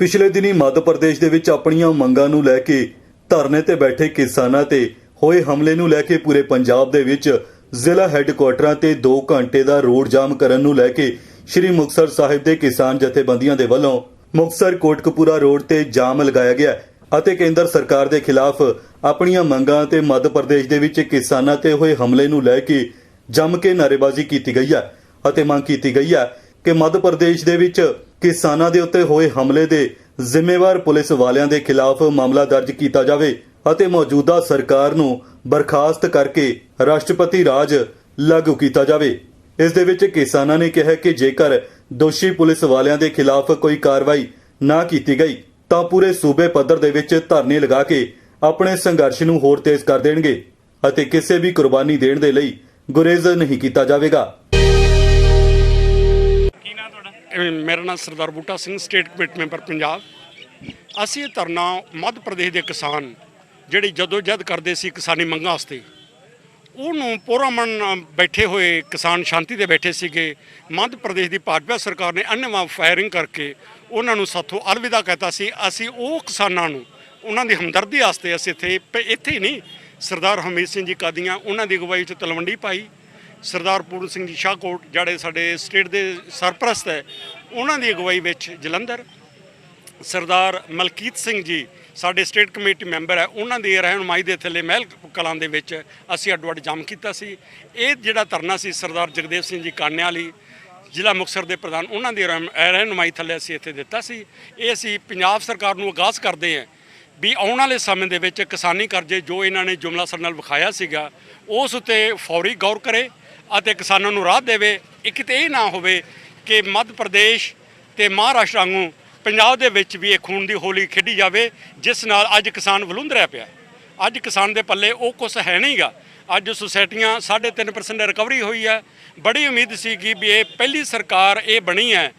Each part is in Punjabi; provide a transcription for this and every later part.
ਪਿਛਲੇ ਦਿਨੀ ਮੱਧ ਪ੍ਰਦੇਸ਼ ਦੇ ਵਿੱਚ ਆਪਣੀਆਂ ਮੰਗਾਂ ਨੂੰ ਲੈ ਕੇ ਧਰਨੇ ਤੇ ਬੈਠੇ ਕਿਸਾਨਾਂ ਤੇ ਹੋਏ ਹਮਲੇ ਨੂੰ ਲੈ ਕੇ ਪੂਰੇ ਪੰਜਾਬ ਦੇ ਵਿੱਚ ਜ਼ਿਲ੍ਹਾ ਹੈੱਡਕੁਆਟਰਾਂ ਤੇ 2 ਘੰਟੇ ਦਾ ਰੋਡ ਜਾਮ ਕਰਨ ਨੂੰ ਲੈ ਕੇ ਸ੍ਰੀ ਮੁਕਤਸਰ ਸਾਹਿਬ ਦੇ ਕਿਸਾਨ ਜਥੇਬੰਦੀਆਂ ਦੇ ਵੱਲੋਂ ਮੁਕਤਸਰ ਕੋਟਕਪੂਰਾ ਰੋਡ ਤੇ ਜਾਮ ਲਗਾਇਆ ਗਿਆ ਅਤੇ ਕੇਂਦਰ ਸਰਕਾਰ ਦੇ ਖਿਲਾਫ ਆਪਣੀਆਂ ਮੰਗਾਂ ਤੇ ਮੱਧ ਪ੍ਰਦੇਸ਼ ਦੇ ਵਿੱਚ ਕਿਸਾਨਾਂ ਤੇ ਹੋਏ ਹਮਲੇ ਨੂੰ ਲੈ ਕੇ ਜੰਮ ਕੇ ਨਾਅਰੇਬਾਜ਼ੀ ਕੀਤੀ ਗਈ ਹੈ ਅਤੇ ਮੰਗ ਕੀਤੀ ਗਈ ਹੈ ਕਿ ਮੱਧ ਪ੍ਰਦੇਸ਼ ਦੇ ਵਿੱਚ ਕਿਸਾਨਾਂ ਦੇ ਉੱਤੇ ਹੋਏ ਹਮਲੇ ਦੇ ਜ਼ਿੰਮੇਵਾਰ ਪੁਲਿਸ ਵਾਲਿਆਂ ਦੇ ਖਿਲਾਫ ਮਾਮਲਾ ਦਰਜ ਕੀਤਾ ਜਾਵੇ ਅਤੇ ਮੌਜੂਦਾ ਸਰਕਾਰ ਨੂੰ ਬਰਖਾਸਤ ਕਰਕੇ ਰਾਸ਼ਟਰਪਤੀ ਰਾਜ ਲਾਗੂ ਕੀਤਾ ਜਾਵੇ। ਇਸ ਦੇ ਵਿੱਚ ਕਿਸਾਨਾਂ ਨੇ ਕਿਹਾ ਕਿ ਜੇਕਰ ਦੋਸ਼ੀ ਪੁਲਿਸ ਵਾਲਿਆਂ ਦੇ ਖਿਲਾਫ ਕੋਈ ਕਾਰਵਾਈ ਨਾ ਕੀਤੀ ਗਈ, ਤਾਂ ਪੂਰੇ ਸੂਬੇ ਪੱਧਰ ਦੇ ਵਿੱਚ ਧਰਨੇ ਲਗਾ ਕੇ ਆਪਣੇ ਸੰਘਰਸ਼ ਨੂੰ ਹੋਰ ਤੇਜ਼ ਕਰ ਦੇਣਗੇ ਅਤੇ ਕਿਸੇ ਵੀ ਕੁਰਬਾਨੀ ਦੇਣ ਦੇ ਲਈ ਗੁਰੇਜ਼ ਨਹੀਂ ਕੀਤਾ ਜਾਵੇਗਾ। ਮੇਰਾ ਨਾਮ Sardar Buta Singh state committee member Punjab. ਅਸੀਂ ਇਹ ਧਰਨਾ ਮੱਧ ਪ੍ਰਦੇਸ਼ ਦੇ ਕਿਸਾਨ, ਜਿਹੜੇ ਜਦੋਂ ਜਦ ਕਰਦੇ ਸੀ ਕਿਸਾਨੀ ਮੰਗਾਂ ਵਾਸਤੇ, ਉਹਨੂੰ ਪੂਰਾਮਨ ਬੈਠੇ ਹੋਏ ਕਿਸਾਨ ਸ਼ਾਂਤੀ ਦੇ ਬੈਠੇ ਸੀਗੇ। ਮੱਧ ਪ੍ਰਦੇਸ਼ ਦੀ ਭਾਜਪਾ ਸਰਕਾਰ ਨੇ ਅੰਨੇਵਾਹ ਫਾਇਰਿੰਗ ਕਰਕੇ ਉਹਨਾਂ ਨੂੰ ਸਾਥੋਂ ਅਲਵਿਦਾ ਕਹਿਤਾ ਸੀ, ਅਸੀਂ ਉਹ ਕਿਸਾਨਾਂ ਨੂੰ, ਉਹਨਾਂ ਦੀ ਹਮਦਰਦੀ ਵਾਸਤੇ ਅਸੀਂ ਇੱਥੇ ਪ- ਇੱਥੇ ਹੀ ਨਹੀਂ, ਸਰਦਾਰ ਹਮੀਦ ਸਿੰਘ ਜੀ ਕਾਦੀਆਂ, ਉਹਨਾਂ ਦੀ ਅਗਵਾਈ 'ਚ ਤਲਵੰਡੀ ਪਾਈ। ਸਰਦਾਰ ਪੂਰਨ ਸਿੰਘ ਜੀ ਸ਼ਾਹਕੋਟ ਜਿਹੜੇ ਸਾਡੇ ਸਟੇਟ ਦੇ ਸਰਪ੍ਰਸਤ ਹੈ, ਉਹਨਾਂ ਦੀ ਅਗਵਾਈ ਵਿੱਚ ਜਲੰਧਰ। ਸਰਦਾਰ ਮਲਕੀਤ ਸਿੰਘ ਜੀ ਸਾਡੇ ਸਟੇਟ ਕਮੇਟੀ ਮੈਂਬਰ ਹੈ, ਉਹਨਾਂ ਦੀ ਰਹਿਨੁਮਾਈ ਦੇ ਥੱਲੇ ਮਹਿਲ ਕਲਾਂ ਦੇ ਵਿੱਚ ਅਸੀਂ ਅੱਡੋ ਅੱਡ ਜਾਮ ਕੀਤਾ ਸੀ। ਇਹ ਜਿਹੜਾ ਧਰਨਾ ਸੀ ਸਰਦਾਰ ਜਗਦੇਵ ਸਿੰਘ ਜੀ ਕਾਨਿਆਂ ਵਾਲੀ ਜ਼ਿਲ੍ਹਾ ਮੁਕਤਸਰ ਦੇ ਪ੍ਰਧਾਨ, ਉਹਨਾਂ ਦੀ ਰਹਿਨ- ਰਹਿਨੁਮਾਈ ਥੱਲੇ ਅਸੀਂ ਇੱਥੇ ਦਿੱਤਾ ਸੀ। ਇਹ ਅਸੀਂ ਪੰਜਾਬ ਸਰਕਾਰ ਨੂੰ ਆਗਾਜ਼ ਕਰਦੇ ਹਾਂ ਵੀ ਆਉਣ ਵਾਲੇ ਸਮੇਂ ਦੇ ਵਿੱਚ ਕਿਸਾਨੀ ਕਰਜ਼ੇ ਜੋ ਇਹਨਾਂ ਨੇ ਜੁਮਲਾ ਸਰ ਨਾਲ ਵਿਖਾਇਆ ਸੀਗਾ, ਉਸ ਉੱਤੇ ਫੌਰੀ ਗੌਰ ਕਰੇ। ਅਤੇ ਕਿਸਾਨਾਂ ਨੂੰ ਰਾਹਤ ਦੇਵੇ, ਇਹ ਕਿਤੇ ਇਹ ਨਾ ਹੋਵੇ ਕਿ ਮੱਧ ਪ੍ਰਦੇਸ਼ ਤੇ ਮਹਾਰਾਸ਼ਟਰ ਵਾਂਗੂ ਪੰਜਾਬ ਦੇ ਵਿੱਚ ਵੀ ਇਹ ਖੂਨ ਦੀ ਹੋਲੀ ਖੇਡੀ ਜਾਵੇ, ਜਿਸ ਨਾਲ ਅੱਜ ਕਿਸਾਨ ਵਲੂੰਦਰਿਆ ਪਿਆ। ਅੱਜ ਕਿਸਾਨ ਦੇ ਪੱਲੇ ਉਹ ਕੁਛ ਹੈ ਨਹੀਂਗਾ। ਅੱਜ ਸੁਸਾਇਟੀਆਂ 3.5% ਰਿਕਵਰੀ ਹੋਈ ਹੈ। ਬੜੀ ਉਮੀਦ ਸੀ ਕਿ ਵੀ ਇਹ ਪਹਿਲੀ ਸਰਕਾਰ ਇਹ ਬਣੀ ਹੈ,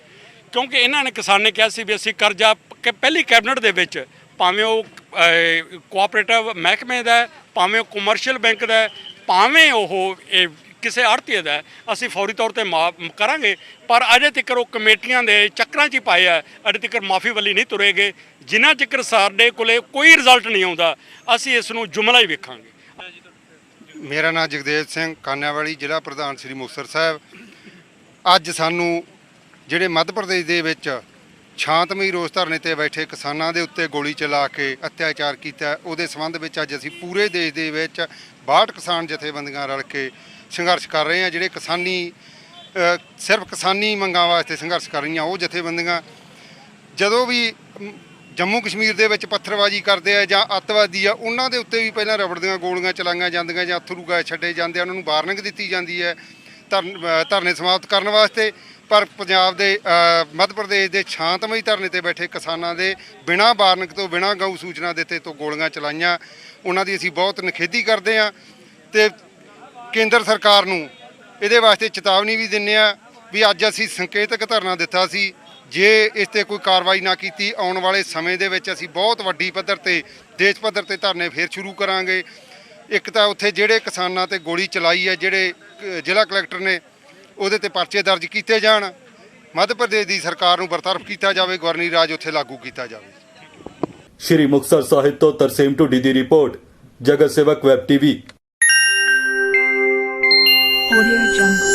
ਕਿਉਂਕਿ ਇਹਨਾਂ ਨੇ ਕਿਸਾਨ ਨੇ ਕਿਹਾ ਸੀ ਵੀ ਅਸੀਂ ਕਰਜ਼ਾ ਪਹਿਲੀ ਕੈਬਨਿਟ ਦੇ ਵਿੱਚ ਭਾਵੇਂ ਉਹ ਕੋਆਪਰੇਟਿਵ ਮਹਿਕਮੇ ਦਾ ਭਾਵੇਂ ਉਹ ਕਮਰਸ਼ੀਅਲ ਬੈਂਕ ਦਾ ਭਾਵੇਂ ਉਹ ਇਹ ਕਿਸੇ ਆੜਤੀ ਦਾ ਅਸੀਂ ਫੌਰੀ ਤੌਰ ਤੇ ਮਾਫ ਕਰਾਂਗੇ, ਪਰ ਅਜੇ ਤੱਕ ਉਹ ਕਮੇਟੀਆਂ ਦੇ ਚੱਕਰਾਂ 'ਚ ਹੀ ਪਾਏ ਆ, ਅਜੇ ਤੱਕ ਮਾਫੀ ਵੱਲੀ ਨਹੀਂ ਤੁਰੇਗੇ। ਜਿੰਨਾ ਚੱਕਰ ਸਾਡੇ ਕੋਲੇ ਕੋਈ ਰਿਜ਼ਲਟ ਨਹੀਂ ਆਉਂਦਾ, ਅਸੀਂ ਇਸ ਨੂੰ ਜੁਮਲਾ ਹੀ ਵੇਖਾਂਗੇ। ਮੇਰਾ ਨਾਮ ਜਗਦੇਵ ਸਿੰਘ, ਕਾਨਿਆਵਾਲੀ ਜ਼ਿਲ੍ਹਾ ਪ੍ਰਧਾਨ ਸ੍ਰੀ ਮੁਕਤਸਰ ਸਾਹਿਬ। ਅੱਜ ਸਾਨੂੰ ਜਿਹੜੇ ਮੱਧ ਪ੍ਰਦੇਸ਼ ਦੇ ਵਿੱਚ ਸ਼ਾਂਤਮਈ ਰੋਸ ਧਰਨੇ ਤੇ ਬੈਠੇ ਕਿਸਾਨਾਂ ਦੇ ਉੱਤੇ ਗੋਲੀ ਚਲਾ ਕੇ ਅਤਿਆਚਾਰ ਕੀਤਾ, ਉਹਦੇ ਸੰਬੰਧ ਵਿੱਚ ਅੱਜ ਅਸੀਂ ਪੂਰੇ ਦੇਸ਼ ਦੇ ਵਿੱਚ 62 ਕਿਸਾਨ ਜਥੇਬੰਦੀਆਂ ਰਲ ਕੇ ਸੰਘਰਸ਼ ਕਰ ਰਹੇ ਹਾਂ ਜਿਹੜੇ ਕਿਸਾਨੀ ਸਿਰਫ ਕਿਸਾਨੀ ਮੰਗਾਂ ਵਾਸਤੇ ਸੰਘਰਸ਼ ਕਰ ਰਹੀਆਂ, ਉਹ ਜਥੇਬੰਦੀਆਂ ਜਦੋਂ ਵੀ ਜੰਮੂ ਕਸ਼ਮੀਰ ਦੇ ਵਿੱਚ ਪੱਥਰਬਾਜ਼ੀ ਕਰਦੇ ਆ ਜਾਂ ਅੱਤਵਾਦੀ ਆ, ਉਹਨਾਂ ਦੇ ਉੱਤੇ ਵੀ ਪਹਿਲਾਂ ਰਬੜ ਦੀਆਂ ਗੋਲੀਆਂ ਚਲਾਈਆਂ ਜਾਂਦੀਆਂ ਜਾਂ ਅਥਰੂ ਗੈਸ ਛੱਡੇ ਜਾਂਦੇ ਆ, ਉਹਨਾਂ ਨੂੰ ਵਾਰਨਿੰਗ ਦਿੱਤੀ ਜਾਂਦੀ ਹੈ ਧਰਨ- ਧਰਨੇ ਸਮਾਪਤ ਕਰਨ ਵਾਸਤੇ। ਪਰ ਪੰਜਾਬ ਦੇ ਮੱਧ ਪ੍ਰਦੇਸ਼ ਦੇ ਸ਼ਾਂਤਮਈ ਧਰਨੇ ਤੇ ਬੈਠੇ ਕਿਸਾਨਾਂ ਦੇ ਬਿਨਾਂ ਵਾਰਨਿੰਗ ਤੋਂ, ਬਿਨਾਂ ਗਊ ਸੂਚਨਾ ਦਿੱਤੇ ਤੋਂ ਗੋਲੀਆਂ ਚਲਾਈਆਂ, ਉਹਨਾਂ ਦੀ ਅਸੀਂ ਬਹੁਤ ਨਿਖੇਧੀ ਕਰਦੇ ਆ ਤੇ ਕੇਂਦਰ ਸਰਕਾਰ ਨੂੰ ਇਹਦੇ ਵਾਸਤੇ ਚੇਤਾਵਨੀ ਵੀ ਦਿੰਨੇ ਆ ਵੀ ਅੱਜ ਅਸੀਂ ਸੰਕੇਤਕ ਧਰਨਾ ਦਿੱਤਾ ਸੀ। ਜੇ ਇਸ ਤੇ ਕੋਈ ਕਾਰਵਾਈ ਨਾ ਕੀਤੀ, ਆਉਣ ਵਾਲੇ ਸਮੇਂ ਦੇ ਵਿੱਚ ਅਸੀਂ ਬਹੁਤ ਵੱਡੀ ਪੱਧਰ ਤੇ, ਦੇਸ਼ ਪੱਧਰ ਤੇ ਧਰਨੇ ਫੇਰ ਸ਼ੁਰੂ ਕਰਾਂਗੇ। ਇੱਕ ਤਾਂ ਉੱਥੇ ਜਿਹੜੇ ਕਿਸਾਨਾਂ ਤੇ ਗੋਲੀ ਚਲਾਈ ਹੈ, ਜਿਹੜੇ ਜ਼ਿਲ੍ਹਾ ਕਲੈਕਟਰ ਨੇ, ਉਹਦੇ ਤੇ ਪਰਚੇ ਦਰਜ ਕੀਤੇ ਜਾਣ। ਮੱਧ ਪ੍ਰਦੇਸ਼ ਦੀ ਸਰਕਾਰ ਨੂੰ ਬਰਤਰਫ ਕੀਤਾ ਜਾਵੇ, ਗਵਰਨਰੀ ਰਾਜ ਉੱਥੇ ਲਾਗੂ ਕੀਤਾ ਜਾਵੇ। ਸ਼੍ਰੀ ਮੁਕਤਸਰ ਸਾਹਿਬ ਤੋਂ ਤਰਸੇਮ ਢੁੱਡੀ ਦੀ ਰਿਪੋਰਟ, ਜਗਤ ਸੇਵਕ ਵੈਬ ਟੀਵੀ। Audio Jungle.